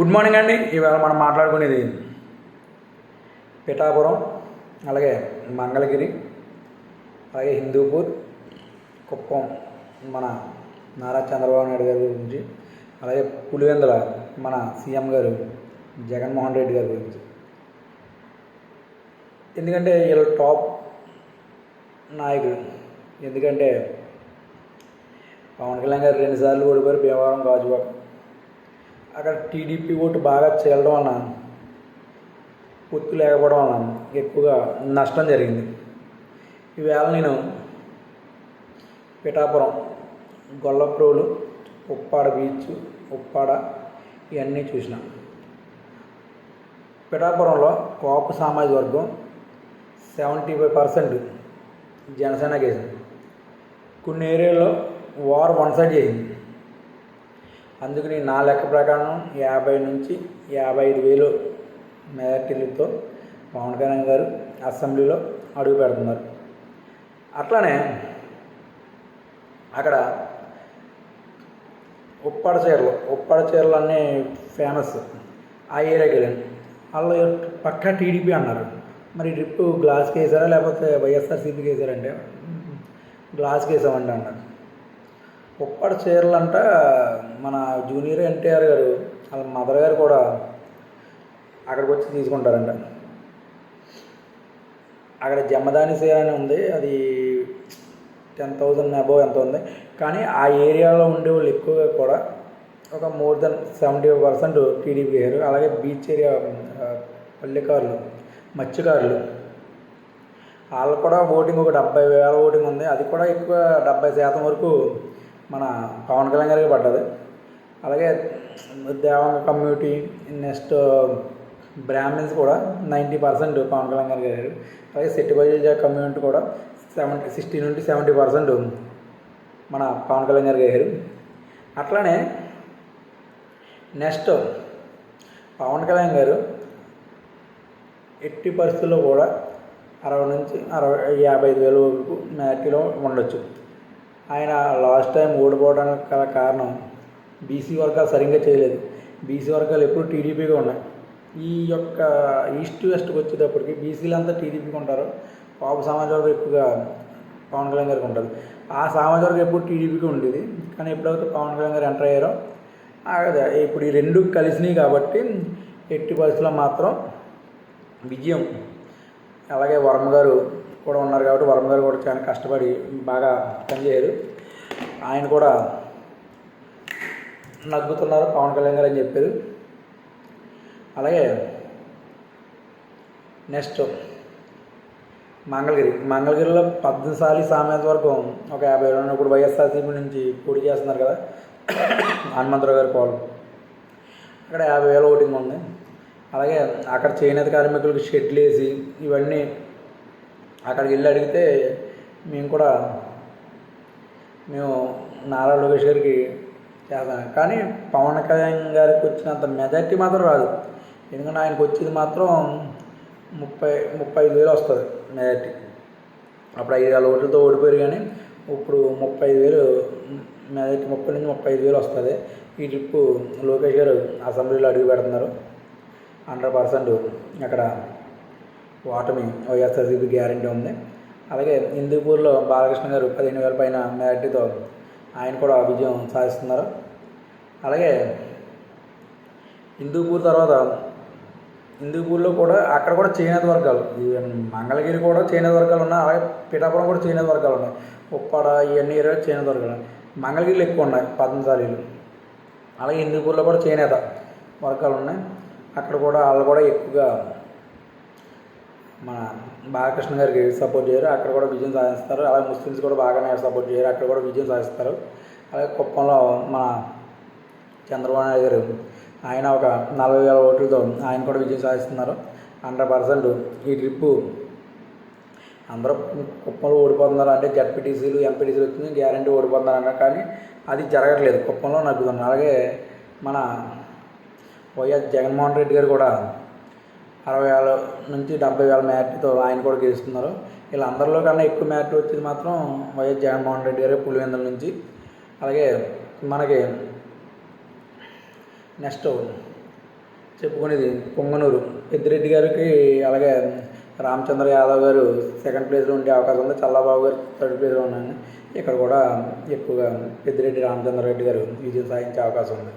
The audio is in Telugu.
గుడ్ మార్నింగ్ అండి. ఇవాళ మనం మాట్లాడుకునేది పిఠాపురం అలాగే మంగళగిరి అలాగే హిందూపూర్ కుప్పం మన నారా చంద్రబాబు నాయుడు గారి గురించి అలాగే పులివెందుల మన సీఎం గారు జగన్మోహన్ రెడ్డి గారి గురించి. ఎందుకంటే వీళ్ళ టాప్ నాయకుడు ఎందుకంటే పవన్ కళ్యాణ్ గారు రెండుసార్లు ఓడిపోయారు భీమవరం గాజువాక. అక్కడ టీడీపీ ఓటు బాగా చేరడం వలన పొత్తు లేకపోవడం వలన ఎక్కువగా నష్టం జరిగింది. ఈవేళ నేను పిఠాపురం గొల్లప్రోలు ఉప్పాడ బీచ్ ఉప్పాడ ఇవన్నీ చూసిన. పిఠాపురంలో కోప సామాజిక వర్గం seventy five percent Janasena case. కొన్ని ఏరియాలో వార్ వన్ సైడ్ చేసింది అందుకని నా లెక్క ప్రకారం యాభై నుంచి యాభై ఐదు వేలు మెజార్టీలతో పవన్ కళ్యాణ్ గారు అసెంబ్లీలో అడుగు పెడుతున్నారు. అట్లానే అక్కడ ఉప్పాడ చీరలు ఉప్పాడ చీరలు అన్నీ ఫేమస్ ఆ ఏరియాకి వెళ్ళాను. వాళ్ళు పక్కా టీడీపీ అన్నారు. మరి డ్రిప్ గ్లాస్కి వేసారా లేకపోతే వైఎస్ఆర్సీపీకి వేసారంటే? గ్లాస్కి వేసామండి అన్నారు. ఉప్పాడ చీరలు అంట మన జూనియర్ ఎన్టీఆర్ గారు వాళ్ళ మదర్ గారు కూడా అక్కడికి వచ్చి తీసుకుంటారంట. అక్కడ జమ్మదాని చీర అని ఉంది అది టెన్ థౌజండ్ అబోవ్ ఎంత ఉంది. కానీ ఆ ఏరియాలో ఉండే వాళ్ళు ఎక్కువగా కూడా ఒక more than seventy percent TDP గారు అలాగే బీచ్ ఏరియా పల్లెకారులు మత్స్యకారులు. వాళ్ళు కూడా ఓటింగ్ ఒక డెబ్బై వేల ఓటింగ్ ఉంది అది కూడా ఎక్కువ డెబ్బై శాతం వరకు మన పవన్ కళ్యాణ్ గారికి పడ్డది. అలాగే దేవాంగ కమ్యూనిటీ నెక్స్ట్ బ్రాహ్మిన్స్ కూడా నైంటీ పర్సెంట్ పవన్ కళ్యాణ్ గారు గారు. అలాగే సెట్టి కమ్యూనిటీ కూడా సెవెంటీ సిక్స్టీ నుండి సెవెంటీ పర్సెంట్ మన పవన్ కళ్యాణ్ గారు గారు. అట్లానే నెక్స్ట్ పవన్ కళ్యాణ్ గారు ఎట్టి పరిస్థితుల్లో కూడా అరవై నుంచి అరవై యాభై ఐదు వేల వరకు మ్యాటీలో ఉండొచ్చు. ఆయన లాస్ట్ టైం ఓడిపోవడానికి గల కారణం బీసీ వర్గాలు సరిగ్గా చేయలేదు. బీసీ వర్గాలు ఎప్పుడు టీడీపీగా ఉన్నాయి. ఈ యొక్క ఈస్ట్ వెస్ట్కి వచ్చేటప్పటికి బీసీలు అంతా టీడీపీకి ఉంటారు. పాప సమాజ వర్గం ఎక్కువగా పవన్ కళ్యాణ్ గారికి ఉంటుంది. ఆ సమాజ వర్గం ఎప్పుడు టీడీపీకి ఉండేది. కానీ ఎప్పుడైతే పవన్ కళ్యాణ్ గారు ఎంటర్ అయ్యారో అదే ఇప్పుడు ఈ రెండు కలిసినాయి కాబట్టి ఎట్టి పరిస్థితుల్లో మాత్రం విజయం. అలాగే వర్మ గారు కూడా ఉన్నారు కాబట్టి వర్మ గారు కూడా చాలా కష్టపడి బాగా పనిచేయరు ఆయన కూడా నగ్గుతున్నారు పవన్ కళ్యాణ్ గారు అని చెప్పారు. అలాగే నెక్స్ట్ మంగళగిరి. మంగళగిరిలో పద్మశాలి సామెత వరకు ఒక యాభై రెండు ఇప్పుడు వైఎస్ఆర్సీపీ నుంచి పోటీ చేస్తున్నారు కదా హనుమంతరావు గారి పోలు. అక్కడ యాభై వేల ఓటింగ్ ఉంది. అలాగే అక్కడ చేనేత కార్మికులకు షెడ్లు వేసి ఇవన్నీ అక్కడికి వెళ్ళి అడిగితే మేము కూడా మేము నారా లోకేష్ గారికి చేస్తాం కానీ పవన్ కళ్యాణ్ గారికి వచ్చినంత మెజార్టీ మాత్రం రాదు. ఎందుకంటే ఆయనకు వచ్చేది మాత్రం ముప్పై ముప్పై ఐదు వేలు వస్తుంది మెజార్టీ అప్పుడు ఐదు వేల ఓట్లతో ఓడిపోయారు కానీ ఇప్పుడు ముప్పై ఐదు వేలు మెజార్టీ ముప్పై నుంచి ముప్పై ఐదు వేలు వస్తుంది. ఈ ట్రిప్ లోకేష్ గారు అసెంబ్లీలో అడుగు పెడుతున్నారు. హండ్రెడ్ పర్సెంట్ అక్కడ ఓటమి వైఎస్ఆర్సీపీ గ్యారంటీ ఉంది. అలాగే హిందూపూర్లో బాలకృష్ణ గారు పదిహేను వేల పైన మెజార్టీతో ఆయన కూడా విజయం సాధిస్తున్నారు. అలాగే హిందూపూర్ తర్వాత హిందూపూర్లో కూడా అక్కడ కూడా చేనేత వర్గాలు మంగళగిరి కూడా చేనేత వర్గాలు ఉన్నాయి. అలాగే పిఠాపురం కూడా చేనేత వర్గాలు ఉన్నాయి. ఉప్పాడ ఇవన్నీ ఏరియా చేనేత వర్గాలు మంగళగిరిలో ఎక్కువ ఉన్నాయి పద్మశాలీలు. అలాగే హిందూపూర్లో కూడా చేనేత వర్గాలు ఉన్నాయి. అక్కడ కూడా వాళ్ళు కూడా ఎక్కువగా మన బాలకృష్ణ గారికి సపోర్ట్ చేయరు అక్కడ కూడా విజయం సాధిస్తారు. అలాగే ముస్లిమ్స్ కూడా బాగానే సపోర్ట్ చేయరు. అక్కడ కూడా విజయం సాధిస్తారు. అలాగే కుప్పంలో మన చంద్రబాబు నాయుడు గారు ఆయన ఒక నలభై వేల ఓట్లతో ఆయన కూడా విజయం సాధిస్తున్నారు. హండ్రెడ్ పర్సెంట్ ఈ ట్రిప్పు అందరూ కుప్పంలో ఓడిపోతున్నారు అంటే జడ్పీటీసీలు ఎంపీటీసీలు వచ్చింది గ్యారంటీ ఓడిపోతున్నారు అన్న కానీ అది జరగట్లేదు. కుప్పంలో నగ్గుతున్నారు అలాగే మన వైఎస్ జగన్మోహన్ రెడ్డి గారు కూడా అరవై వేల నుంచి డెబ్బై వేల మ్యాట్తో ఆయన కూడా గెలుస్తున్నారు. వీళ్ళందరిలో కన్నా ఎక్కువ మ్యాట్ వచ్చేది మాత్రం వైఎస్ జగన్మోహన్ రెడ్డి గారు పులివెందుల నుంచి. అలాగే మనకి నెక్స్ట్ చెప్పుకునేది పొంగనూరు. పెద్దిరెడ్డి గారికి అలాగే రామచంద్ర యాదవ్ గారు సెకండ్ ప్లేస్లో ఉండే అవకాశం ఉంది. చల్లబాబు గారు థర్డ్ ప్లేస్లో ఉన్నాను ఇక్కడ కూడా ఎక్కువగా పెద్దిరెడ్డి రామచంద్ర రెడ్డి గారు విజయం సాధించే అవకాశం ఉంది.